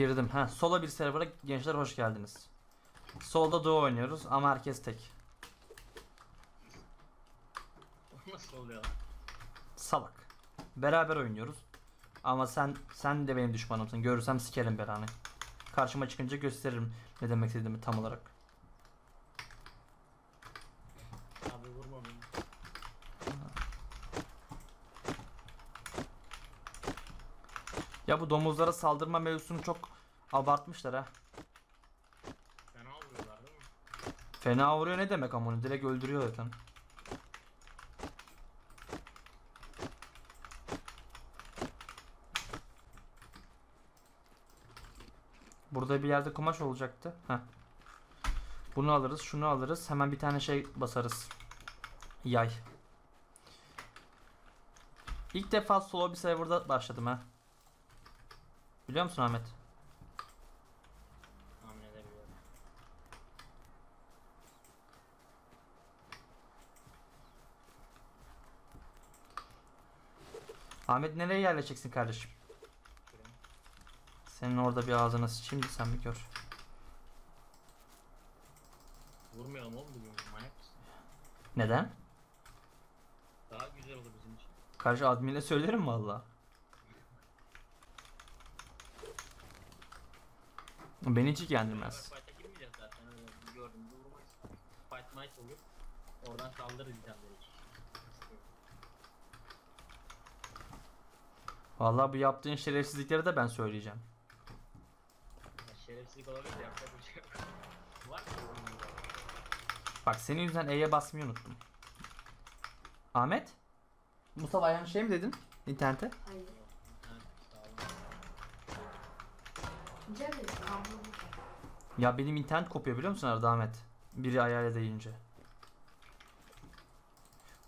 Girdim. Ha, sola bir server'a gençler hoş geldiniz. Solda Doğu oynuyoruz ama herkes tek. Nasıl oluyor? Salak. Beraber oynuyoruz. Ama sen sen de benim düşmanımsın. Görürsem sikerim belanı. Karşıma çıkınca gösteririm ne demek istediğimi tam olarak. Abi vurma beni. Ya bu domuzlara saldırma mevzusunu çok abartmışlar ha. Fena vuruyorlar değil mi? Fena vuruyor ne demek ama onu direkt öldürüyor zaten. Burada bir yerde kumaş olacaktı. Heh. Bunu alırız, şunu alırız. Hemen bir tane şey basarız. Yay. İlk defa solo bir serverda başladım ha. Biliyor musun Ahmet? Tahmin edebiliyorum. Ahmet nereye yerleşeceksin kardeşim? Senin orada bir ağzına sıçayım da sen bir gör. Vurmayalım oğlum bugün manyak mısın? Neden? Daha güzel olur bizim için. Karşı admine söylerim valla. Beni hiç ilgilendirmez. Oradan bu yaptığın şerefsizlikleri de ben söyleyeceğim. Şerefsizlik olabilir de yapacak bir şey yok. Bak senin yüzünden E'ye basmayı unuttum. Ahmet? Mustafa ayağın şey mi dedin internete? Hayır. Ha, Ya benim internet kopuyor biliyor musun arada Ahmet? Biri ayağıyla deyince.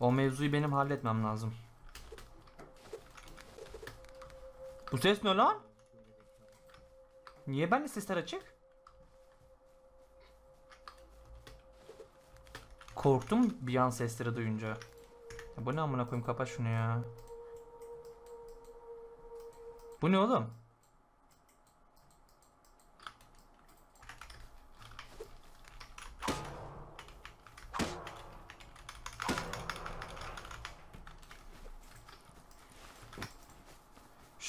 O mevzuyu benim halletmem lazım. Bu ses ne lan? Niye bende sesler açık? Korktum bir an sesleri duyunca. Ya bu ne amına koyayım kapa şunu ya. Bu ne oğlum?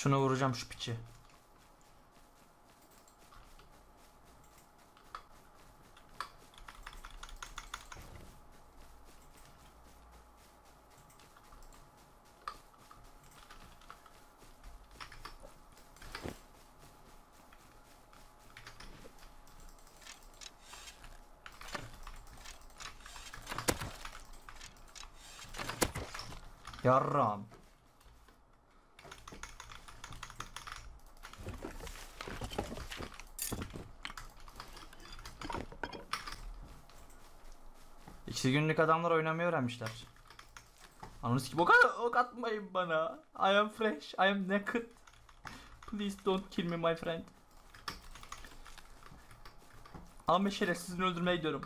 Şuna vuracağım şu piçi. Yarram. İki günlük adamlar oynamayı öğrenmişler. Ananı sikip ok, ok atmayın bana. I am fresh, I am naked. Please don't kill me my friend. Ama şerefsizini öldürmeye gidiyorum.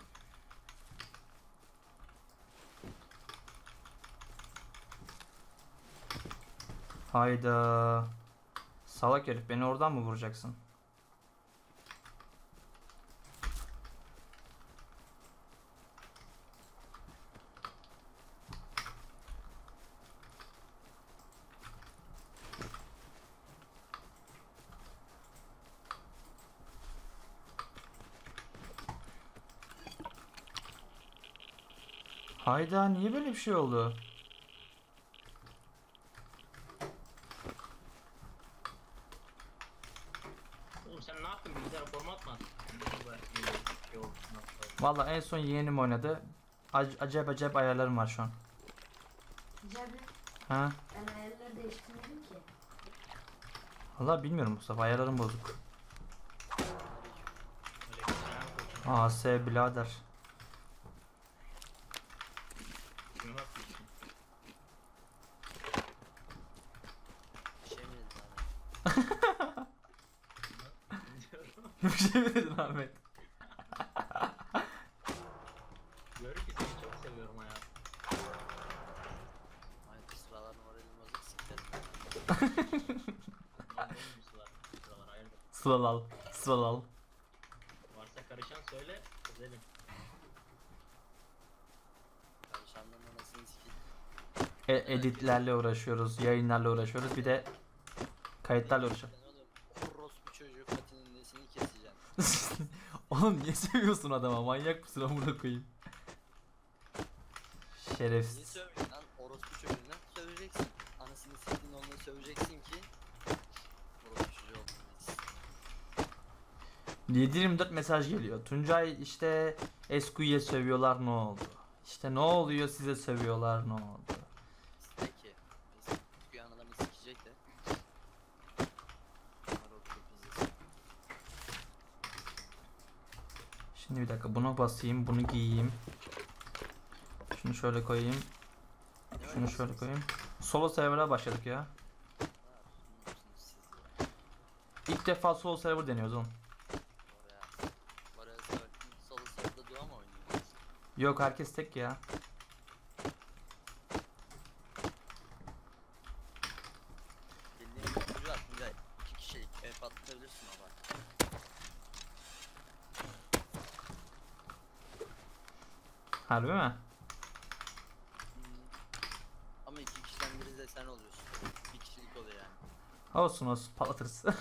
Hayda. Salak herif beni oradan mı vuracaksın? Hayda niye böyle bir şey oldu? Oğlum sen ne yaptın bilgisayara format mı attın? Valla en son yeğenim oynadı. Ac- acayip acayip ayarlarım var şu an. Cemil Ha? ben ayarları değiştirmedim ki. Valla bilmiyorum Mustafa ayarlarım bozuk. Öyle bir şey yok. AS birader. Şuna bak bir şey. Bir şey mi dedin abi? Bir şey mi dedin Ahmet? Diyor ki seni çok seviyorum hayatım. Ay bu sıralar moralim bozuk sikerim. Lan benim bir sıralar. Sıralar hayırdır. Sılal. Sılal. Varsa karışan söyle. Çözelim. Karışanların anasını sikeyim. E- editlerle uğraşıyoruz, yayınlarla uğraşıyoruz. Bir de kayıtlarla uğraşıyoruz. Sen oğlum orospu çocuğu patinin nesini keseceksin. Oğlum niye seviyorsun adama? Manyak mısın amına koyayım? Niye Şerefsiz. sövmüyorsun lan? Orospu çocuğuna söveceksin. Anasını siktiğin onunla söveceksin ki. Orospu çocuğu olduğunu bilsin. 724 mesaj geliyor. Tuncay işte Esku'ya sövüyorlar ne oldu? İşte ne oluyor size sövüyorlar ne oldu? İste ki. Biz duyan adamı sikecek de. Bunlar oturup izlesin. Şimdi bir dakika buna basayım, bunu giyeyim. Şunu şöyle koyayım, şunu şöyle koyayım. Solo server'a başladık ya. İlk defa solo server deniyoruz oğlum. Yok herkes tek ya. Bildiğin bir çocuğu at Tuncay. İki kişilik ev patlatabilirsin ama. Harbi mi? Ama iki kişiden biri de sen oluyorsun. Bir kişilik oluyor yani. Olsun olsun patlatırız.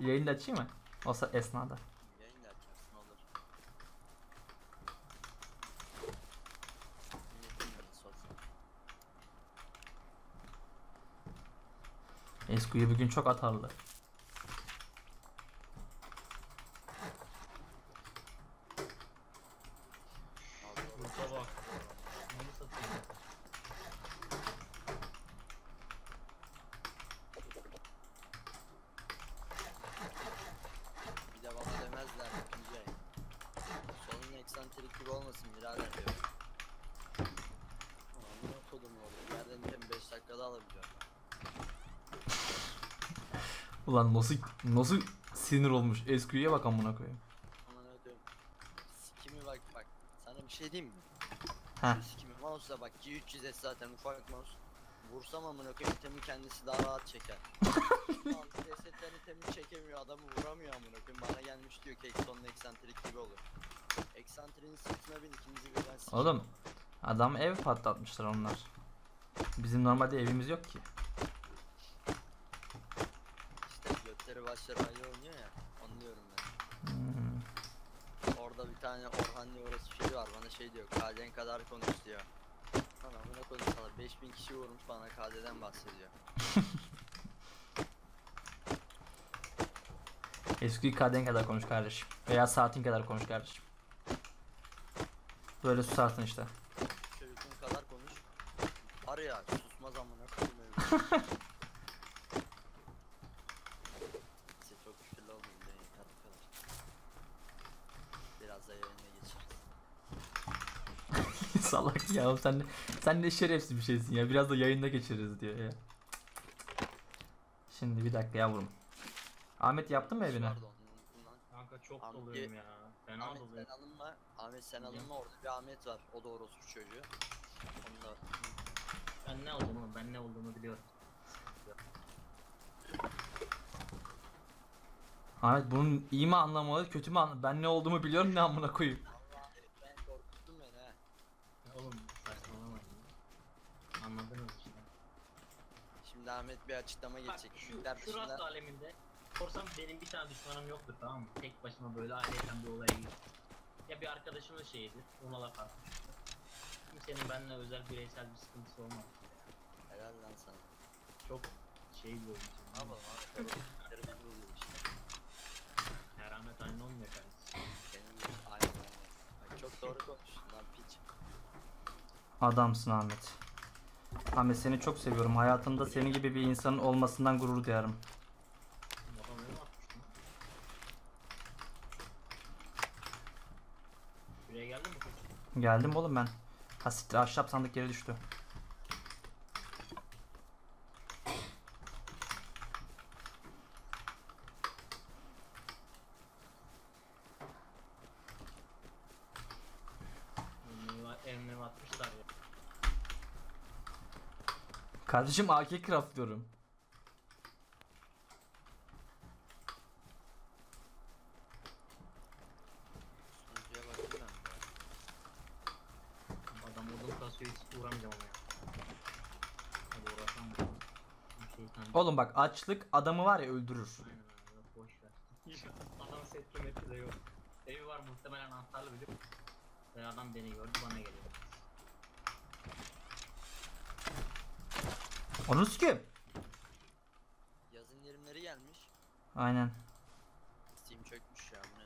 Yayını da açayım mı? Olsa esnada. Yayın da açarsın olur. Milletin. Esku'yu bugün çok atarlı. Allah Allah. Kursa bak. Bunu satayım. Bir de bana demezler ikinci ay. Sonun eksantrik gibi olmasın birader diyor. Amına kodum oğlum. Nereden hem 5 dakikada alabiliyorum. Ulan nasıl nasıl sinir olmuş Esku'ya bak amına koyayım. Amına koyayım. Sikimi bak bak. Sana bir şey diyeyim mi? Heh. Sikimi mouse'la bak G300S zaten ufak mouse. Vursam amına koyayım itemi kendisi daha rahat çeker. Lan resetten itemi çekemiyor adamı vuramıyor amına koyayım. Bana gelmiş diyor ki Exxon'un eksantrik gibi olur. Eksantriğin sırtına bin ikinizi birden sikeyim. Oğlum adam ev patlatmışlar onlar. Bizim normalde evimiz yok ki. Götleri başları ayrı oynuyor ya. Onu diyorum ben. Hmm. Orada bir tane Orhan diye orası şey var bana şey diyor KD'n kadar konuş diyor. Lan amına koyayım sana 5000 kişi vurmuş bana KD'den bahsediyor. Eski kadın kadar konuş kardeşim. Veya saatin kadar konuş kardeşim. Böyle susarsın işte. Çocukun kadar konuş. Var ya susmaz amına koyayım öyle. Neyse çok küfürlü oldum da yeter bu kadar. Biraz da yayına geçeriz. Salak ya oğlum sen de, sen de şerefsiz bir şeysin ya. Biraz da yayında geçiririz diyor ya. Şimdi bir dakika yavrum. Ahmet yaptın mı evini? Pardon. Kanka çok Ahmet- doluyum ya. Fena Ahmet doluyum. sen alınma. Ahmet sen alınma orada bir Ahmet var. O da orospu çocuğu. Onu da Ben ne olduğumu, ben ne olduğumu biliyorum. Ahmet bunun iyi mi anlamalı kötü mü anlamalı? Ben ne olduğumu biliyorum ne amına koyayım. Vallahi ben korkuttun beni ha. Oğlum saçmalamayın. Anladınız işte. Ahmet bir açıklama Bak geçecek. şu, Türkler şu dışında rast aleminde sorsam benim bir tane düşmanım yoktur tamam mı? Tek başıma böyle aileden bir olaya girdim. Ya bir arkadaşımın şeyidir, ona laf atmıştır. Kimsenin benimle özel bireysel bir sıkıntısı olmaz. helal lan sana. Çok şey bir oyuncu. Ne yapalım orospuları belli oluyor işte. Merhamet aynı olmuyor kardeşim. Benim aynen aynen. Bak çok doğru konuştun lan piç. Adamsın Ahmet. Ahmet seni çok seviyorum. Hayatımda senin gibi bir insanın olmasından gurur duyarım. Geldim oğlum ben. Ha siktir ahşap sandık yere düştü. Kardeşim AK craftlıyorum. Sunucuya bakayım ben. Adam odun kasıyor hiç uğramayacağım ama şey Oğlum bak açlık adamı var ya öldürür. Adam set de yok. Evi var muhtemelen anahtarlı bir de. Adam beni gördü bana geliyor. Onu sikeyim. Yazın yerimleri gelmiş. Aynen. Steam çökmüş ya bu ne?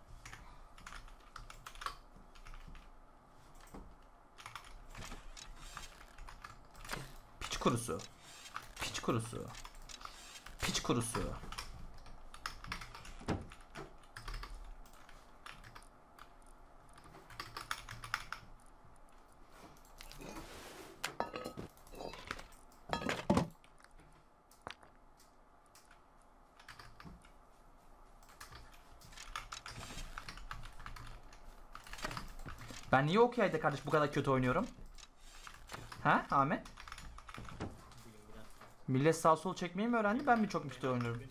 Piç kurusu. Piç kurusu. Piç kurusu. Ben niye okeyde kardeş bu kadar kötü oynuyorum? Ha Ahmet? Millet sağ sol çekmeyi mi öğrendi ben mi çok kötü oynuyorum?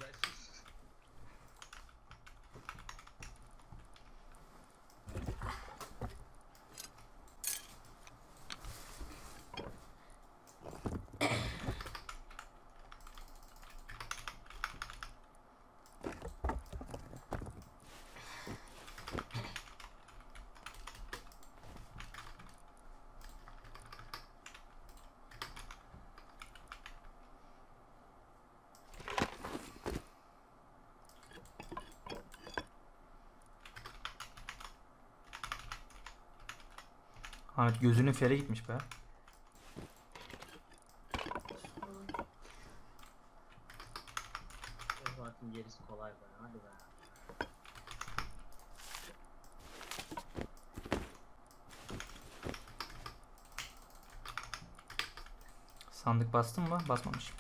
Ahmet gözünün feri gitmiş be. Gerisi kolay be hadi be. Sandık bastın mı? Basmamış.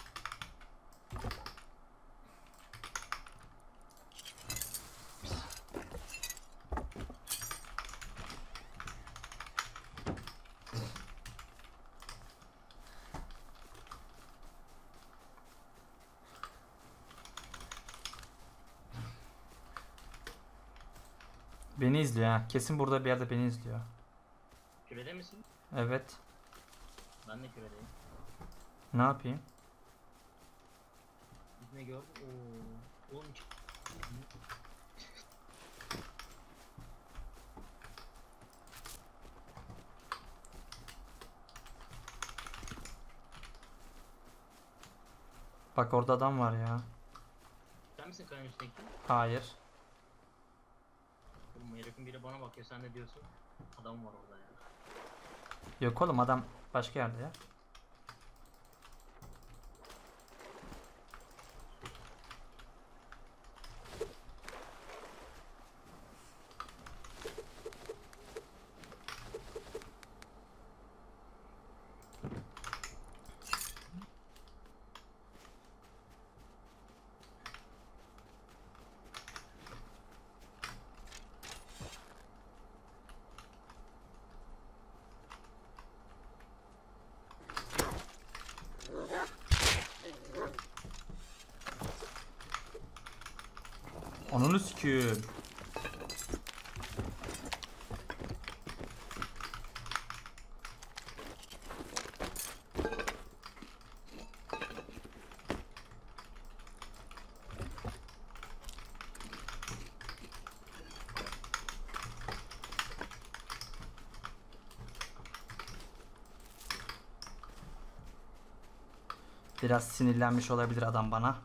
Beni izliyor ha. Kesin burada bir yerde beni izliyor. Kürede misin? Evet. Ben de küredeyim. Ne yapayım? Ne gördük? Oo. Oğlum ç- Bak orada adam var ya. Sen misin kayanın üstündeki? Hayır. Herifin biri bana bakıyor sen de diyorsun. Adam var orada ya. Yok oğlum adam başka yerde ya. Ananı sikeyim. Biraz sinirlenmiş olabilir adam bana.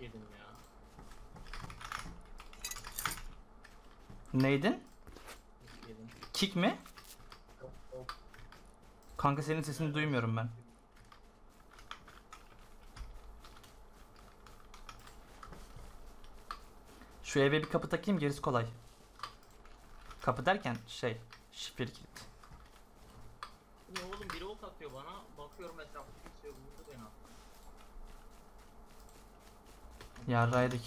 Yedim ya. Neydin? Yedim. Kick mi? Hop. Kanka senin sesini duymuyorum ben. Şu eve bir kapı takayım gerisi kolay. Kapı derken şey. Bu Ult atıyor bana. Bakıyorum etrafta kimse yok. Vurdu beni attı. Yarraydık.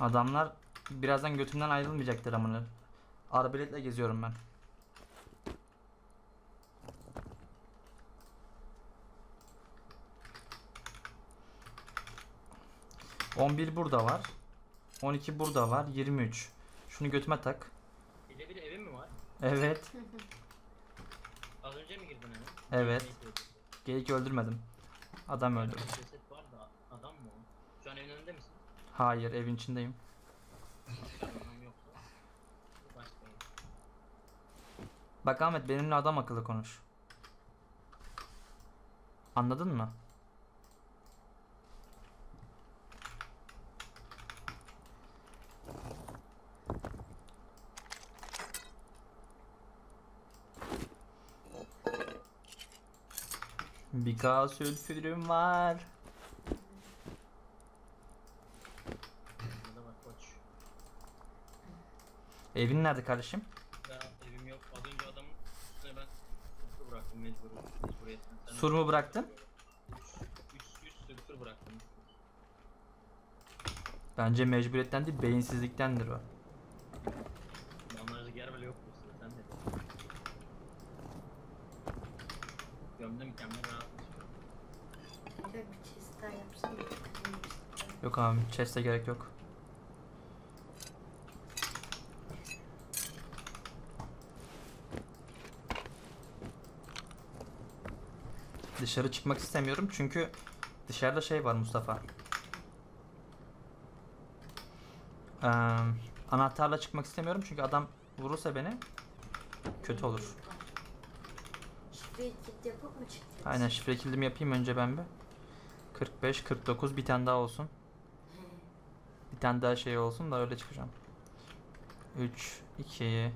Adamlar birazdan götümden ayrılmayacaktır amına. Arbaletle geziyorum ben. On bir burada var. 12 burada var. 23. Şunu götüme tak. Bir de bir evin mi var? Evet. Önce mi girdin eve? Evet. Geyik öldürmedim. Adam öldü. Ceset var da adam mı o? Şu an evin önünde misin? Hayır evin içindeyim. Adam yoksa. Başka ev. Bak Ahmet benimle adam akıllı konuş. Anladın mı? Birkaç sülfürüm var. Burada bak koç. Evin nerede kardeşim? Evim yok. Az önce adamın üstüne ben sülfür bıraktım mecbur. Mecburiyetten. Sen Sur mu bıraktın? 3 3 sülfür bıraktım. Bence mecburiyetten değil beyinsizliktendir o. Onlarda yer bile yok bu sırada sen de. Gömdüm mükemmel rahatmış. Bir de bir chest daha yapsana. Abi chest'e gerek yok. Dışarı çıkmak istemiyorum çünkü dışarıda şey var Mustafa. Ee, anahtarla çıkmak istemiyorum çünkü adam vurursa beni kötü olur. Yapıp mı çıktınız? Aynen şifre kilidimi yapayım önce ben bir. 45, 49 bir tane daha olsun. Tane daha şey olsun da öyle çıkacağım. 3, 2,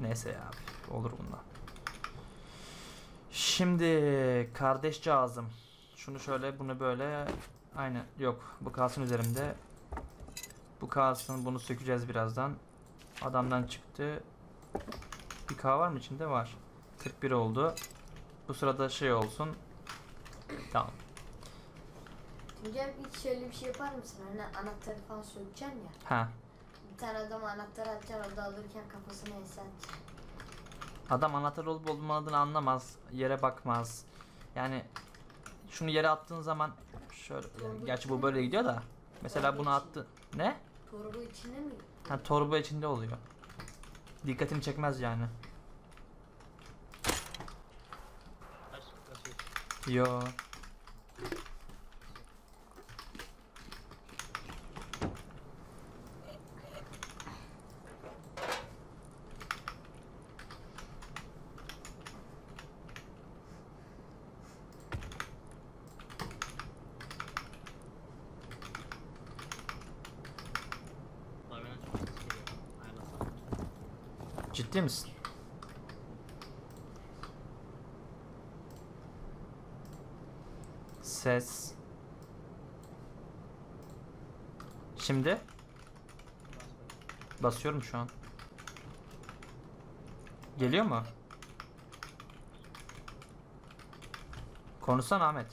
neyse ya olur bundan. Şimdi kardeşcağızım. Şunu şöyle bunu böyle. Aynen yok bu kalsın üzerimde. Bu kalsın bunu sökeceğiz birazdan. Adamdan çıktı. Bir K var mı içinde? Var. 41 oldu. Bu sırada şey olsun. Tamam. Tuncay hiç şöyle bir şey yapar mısın? Hani anahtarı falan sökeceksin ya. Ha. Bir tane adama anahtarı atacaksın orada alırken kafasına esen. Adam anahtar olup olmadığını anlamaz. Yere bakmaz. Yani şunu yere attığın zaman şöyle yani gerçi bu böyle gidiyor da mesela bunu attı ne? Torba içinde mi? Ha torba içinde oluyor. Dikkatini çekmez yani. Yo. Hayvanat çok ses geliyor. Ayarlasana. Ciddi misin? Ses. Şimdi basıyorum şu an. Geliyor mu? Konuşsana Ahmet.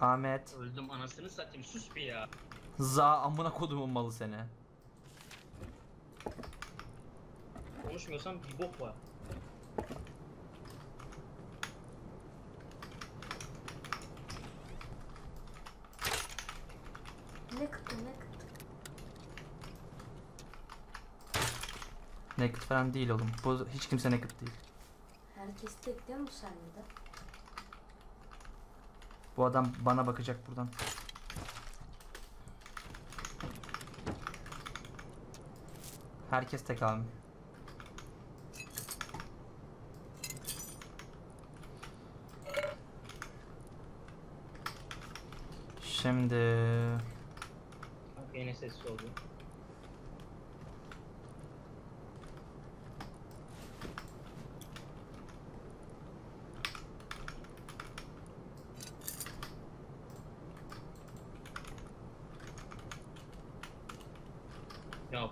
Ahmet. Öldüm anasını satayım sus bir ya. Za amına kodumun malı seni. Konuşmuyorsan bir bok var. Ne kıtı ne kıtı. Naked falan değil oğlum. Bu hiç kimse naked değil. Herkes tek değil mi bu sahnede? Bu adam bana bakacak buradan. Herkes tek abi. Şimdi Kanka yine sessiz oldu.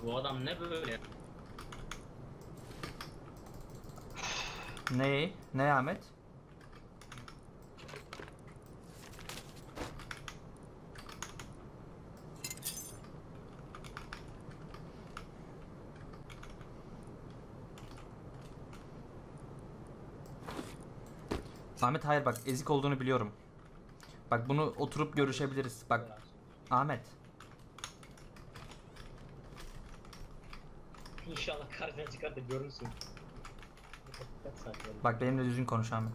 Bu adam ne böyle? ne? Ne Ahmet? Ahmet hayır bak ezik olduğunu biliyorum. Bak bunu oturup görüşebiliriz. Bak Ahmet. Karşına çıkar da görürsün. Kaç saat var? Bak benimle düzgün konuş Ahmet.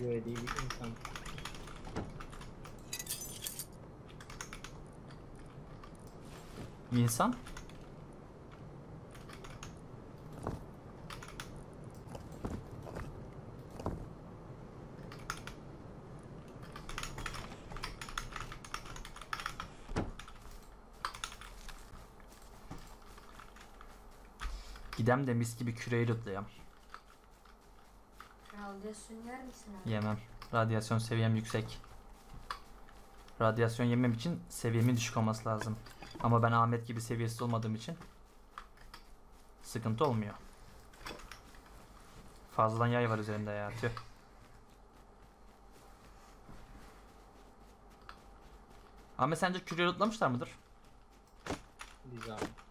Böyle değil bir insan. İnsan. Gidem de mis gibi lootlayam. Radyasyon yer misin abi? Yemem. Radyasyon seviyem yüksek. Radyasyon yemem için seviyemin düşük olması lazım. Ama ben Ahmet gibi seviyesiz olmadığım için sıkıntı olmuyor. Fazladan yay var üzerinde ya. Tüh. Ahmet sence küreği lootlamışlar mıdır? Abi.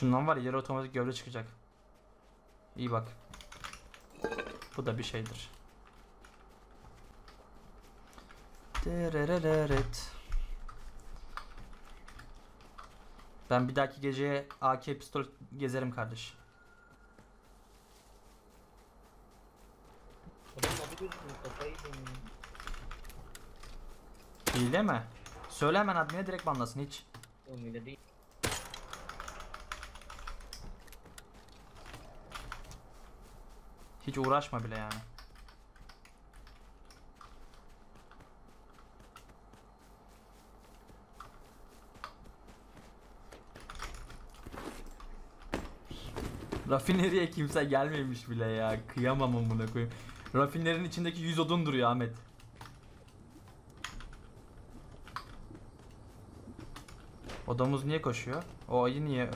Şundan var ya yarı otomatik gövde çıkacak. İyi bak. Bu da bir şeydir. Derereret. Ben bir dahaki geceye AK pistol gezerim kardeş. Hile mi? Söyle hemen admine direkt banlasın hiç. Öyle değil. Hiç uğraşma bile yani. Rafineriye kimse gelmemiş bile ya. Kıyamam amına koyayım. Rafinerin içindeki 100 odun duruyor Ahmet. O domuz niye koşuyor? O ayı niye?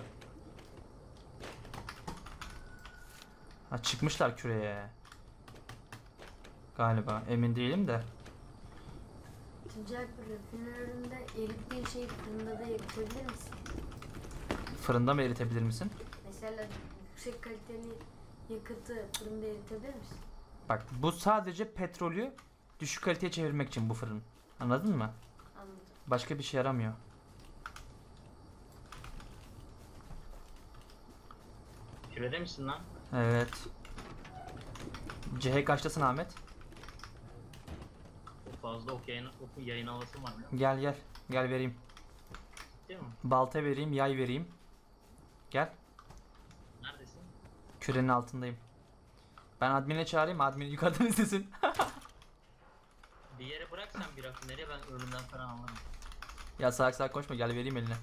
Ha çıkmışlar küreye. Galiba emin değilim de. Bir rafinöründe erittiğin şeyi fırında da yapabilir misin? Fırında mı eritebilir misin? Mesela yüksek kaliteli yakıtı fırında eritebilir misin? Bak bu sadece petrolü düşük kaliteye çevirmek için bu fırın. Anladın mı? Anladım. Başka bir şey yaramıyor. Kürede misin lan? Evet. CH kaçtasın Ahmet? Fazla ok yayın, ok yayın havası var ya. Gel gel. Gel vereyim. Değil mi? Balta vereyim, yay vereyim. Gel. Neredesin? Kürenin altındayım. Ben admine çağırayım, admin yukarıdan izlesin. Bir yere bırak sen bir rafineriye ben ölümden falan anlarım. ya salak salak koşma, gel vereyim eline.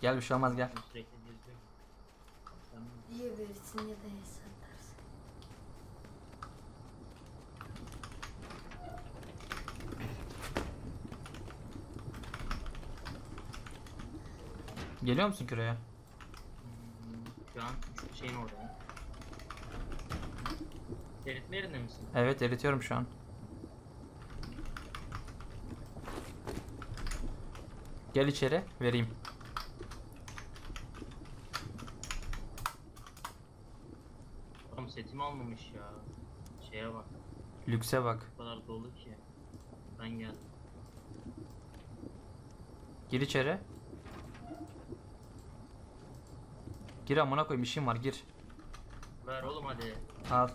Gel bir şey olmaz gel. Sürekli Sen Ya verirsin ya da hesaplarsın. Geliyor musun küreye? Şu an şeyin oradayım. Eritme yerinde misin? Evet, eritiyorum şu an. Gel içeri, vereyim. Oğlum setimi almamış ya. Şeye bak. Lükse bak. O kadar dolu ki. Ben geldim. Gir içeri. Gir amına koyayım işim var gir. Ver oğlum hadi. Al.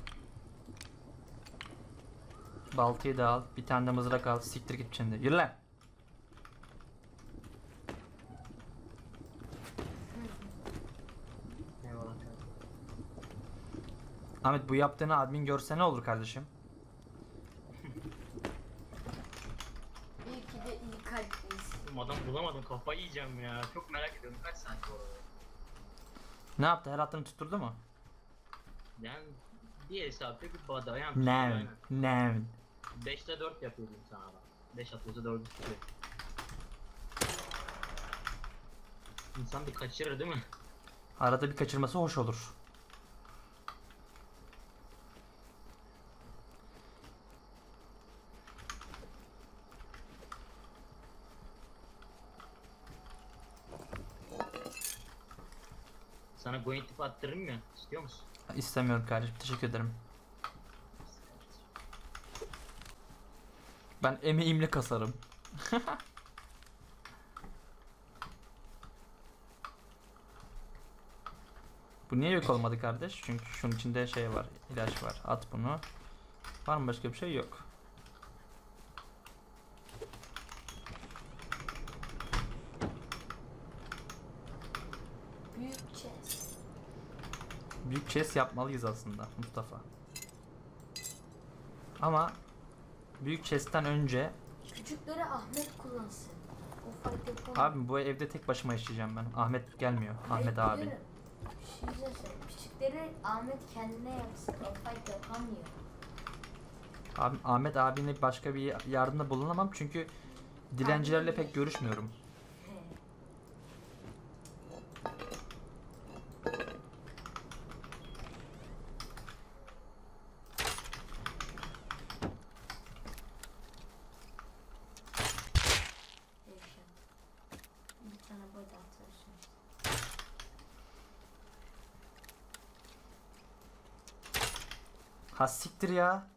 Baltayı da al. Bir tane de mızrak al. Siktir git şimdi. Yürü lan. Ahmet bu yaptığını admin görse ne olur kardeşim? İyi ki de iyi kalpliyiz. Oğlum adam bulamadım kafayı yiyeceğim ya. Çok merak ediyorum kaç saat bu arada. Ne yaptı? Her attığını tutturdu mu? Yani bir hesapta bir badayan Ne? Ne? 5'te 4 yapıyordum sana bak. 5 atıyorsa 4'ü tutuyor. İnsan bir kaçırır değil mi? Arada bir kaçırması hoş olur. Sana going tip attırırım ya. İstiyor musun? İstemiyorum kardeşim. Teşekkür ederim. Ben emeğimle kasarım. Bu niye yok olmadı kardeş? Çünkü şunun içinde şey var, ilaç var. At bunu. Var mı başka bir şey? Yok. Büyük chest. Chest yapmalıyız aslında Mustafa. Ama büyük chest'ten önce Küçükleri Ahmet kullansın. O fark yapamıyor. abi bu evde tek başıma yaşayacağım ben. Ahmet gelmiyor. Ahmet abi. Bir şey. Küçükleri Ahmet kendine yapsın. O fark yapamıyor. Abi Ahmet abine başka bir yardımda bulunamam çünkü dilencilerle pek görüşmüyorum. He. Yaşa. Bir tane böyle atarsın. Ha siktir ya.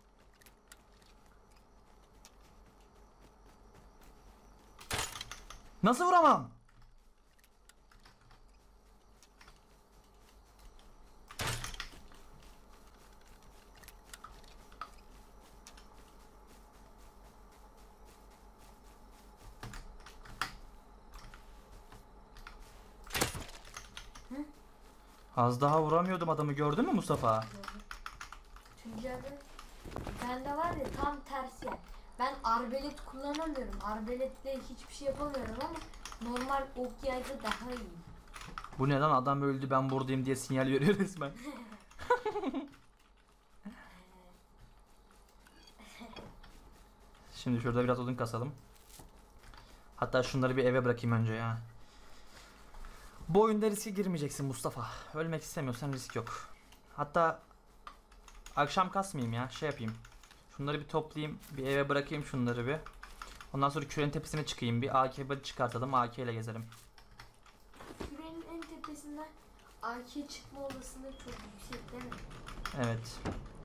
Nasıl vuramam? Az daha vuramıyordum adamı gördün mü Mustafa? Tuncay'da bir tane de var ya tam tersi. Ben arbelet kullanamıyorum. Arbeletle hiçbir şey yapamıyorum ama normal ok yayda daha iyi. Bu neden adam öldü ben buradayım diye sinyal veriyor resmen. Şimdi şurada biraz odun kasalım. Hatta şunları bir eve bırakayım önce ya. Bu oyunda riske girmeyeceksin Mustafa. Ölmek istemiyorsan risk yok. Hatta akşam kasmayayım ya şey yapayım. Şunları bir toplayayım bir eve bırakayım şunları bir. Ondan sonra kürenin tepesine çıkayım bir AK çıkartalım AK ile gezelim. Kürenin en tepesinden AK çıkma olasılığı çok yüksek değil mi? Evet.